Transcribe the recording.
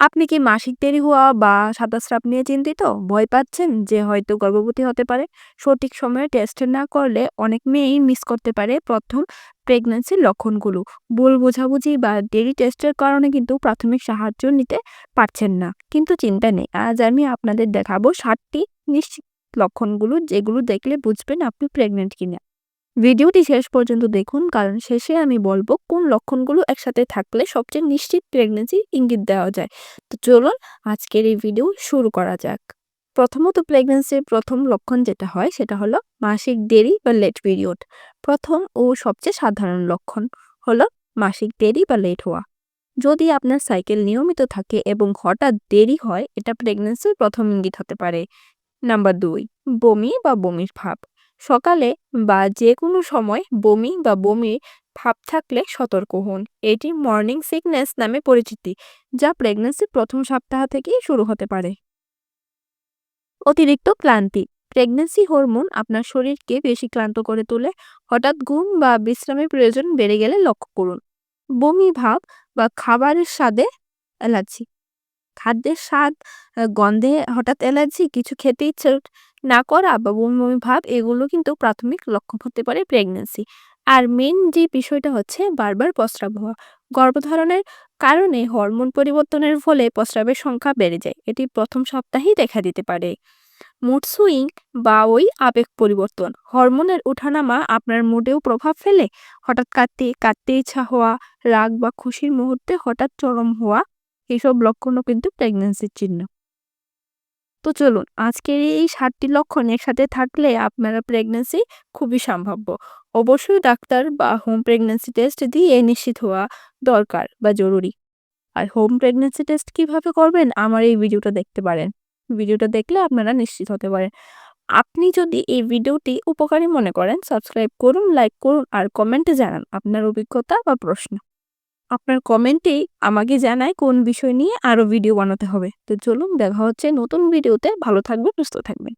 আপনি কি মাসিক দেরি হওয়া বা সাদা স্রাব নিয়ে চিন্তিত? ভয় পাচ্ছেন যে হয়তো গর্ভবতী হতে পারে? সঠিক সময়ে টেস্ট না করলে অনেক মেয়েই মিস করতে পারে প্রথম প্রেগন্যান্সির লক্ষণগুলো। ভুল বোঝাবুঝি বা দেরি টেস্টের কারণে কিন্তু প্রাথমিক সাহায্য নিতে পারছেন না। কিন্তু চিন্তা নেই, আজ আমি আপনাদের দেখাবো সাতটি নিশ্চিত লক্ষণগুলো যেগুলো দেখলে বুঝবেন আপনি প্রেগনেন্ট কিনা। ভিডিওটি শেষ পর্যন্ত দেখুন, কারণ শেষে আমি বলব কোন লক্ষণগুলো একসাথে থাকলে সবচেয়ে নিশ্চিত প্রেগনেন্সি ইঙ্গিত দেওয়া যায়। তো চলুন আজকের এই ভিডিও শুরু করা যাক। প্রথমত প্রেগনেন্সির প্রথম লক্ষণ যেটা হয়, সেটা হলো মাসিক দেরি বা লেট পিরিয়ড প্রথম ও সবচেয়ে সাধারণ লক্ষণ হলো মাসিক দেরি বা লেট হওয়া। যদি আপনার সাইকেল নিয়মিত থাকে এবং হঠাৎ দেরি হয়, এটা প্রেগনেন্সির প্রথম ইঙ্গিত হতে পারে। নাম্বার দুই, বমি বা বমির ভাব। সকালে বা যে কোনো সময় বমি বা বমি ভাব থাকলে সতর্ক হন। এটি মর্নিং সিকনেস নামে পরিচিতি, যা প্রেগনেন্সির প্রথম সপ্তাহ থেকেই শুরু হতে পারে। অতিরিক্ত ক্লান্তি প্রেগনেন্সি হরমোন আপনার শরীরকে বেশি ক্লান্ত করে তোলে। হঠাৎ ঘুম বা বিশ্রামের প্রয়োজন বেড়ে গেলে লক্ষ্য করুন। বমি ভাব বা খাবারের স্বাদে অ্যালার্জি খাদ্যের স্বাদ, গন্ধে হঠাৎ অ্যালার্জি কিছু খেতে ইচ্ছে না করা বা বমি ভাব, এগুলো কিন্তু প্রাথমিক লক্ষণ হতে পারে প্রেগনেন্সি আর মেন যে বিষয়টা হচ্ছে বারবার প্রস্রাব হওয়া গর্ভধারণের কারণে হরমোন পরিবর্তনের ফলে প্রস্রাবের সংখ্যা বেড়ে যায়। এটি প্রথম সপ্তাহেই দেখা দিতে পারে। মুড সুইং বা ওই আবেগ পরিবর্তন। হরমোনের ওঠানামা আপনার মুডেও প্রভাব ফেলে। হঠাৎ কাঁদতে কাঁদতে ইচ্ছা হওয়া, রাগ বা খুশির মুহূর্তে হঠাৎ চরম হওয়া, এসব লক্ষণও কিন্তু প্রেগনেন্সির চিহ্ন। তো চলুন, আজকের এই সাতটি লক্ষণ একসাথে থাকলে আপনারা প্রেগনেন্সি খুবই সম্ভাব্য। অবশ্যই ডাক্তার বা হোম প্রেগনেন্সি টেস্ট দিয়ে নিশ্চিত হওয়া দরকার বা জরুরি। আর হোম প্রেগনেন্সি টেস্ট কীভাবে করবেন, আমার এই ভিডিওটা দেখতে পারেন। ভিডিওটা দেখলে আপনারা নিশ্চিত হতে পারেন। আপনি যদি এই ভিডিওটি উপকারী মনে করেন সাবস্ক্রাইব করুন লাইক করুন, আর কমেন্টে জানান আপনার অভিজ্ঞতা বা প্রশ্ন। আপনার কমেন্টেই আমাকে জানায় কোন বিষয় নিয়ে আরও ভিডিও বানাতে হবে। তো চলুন, দেখা হচ্ছে নতুন ভিডিওতে। ভালো থাকবেন, সুস্থ থাকবেন।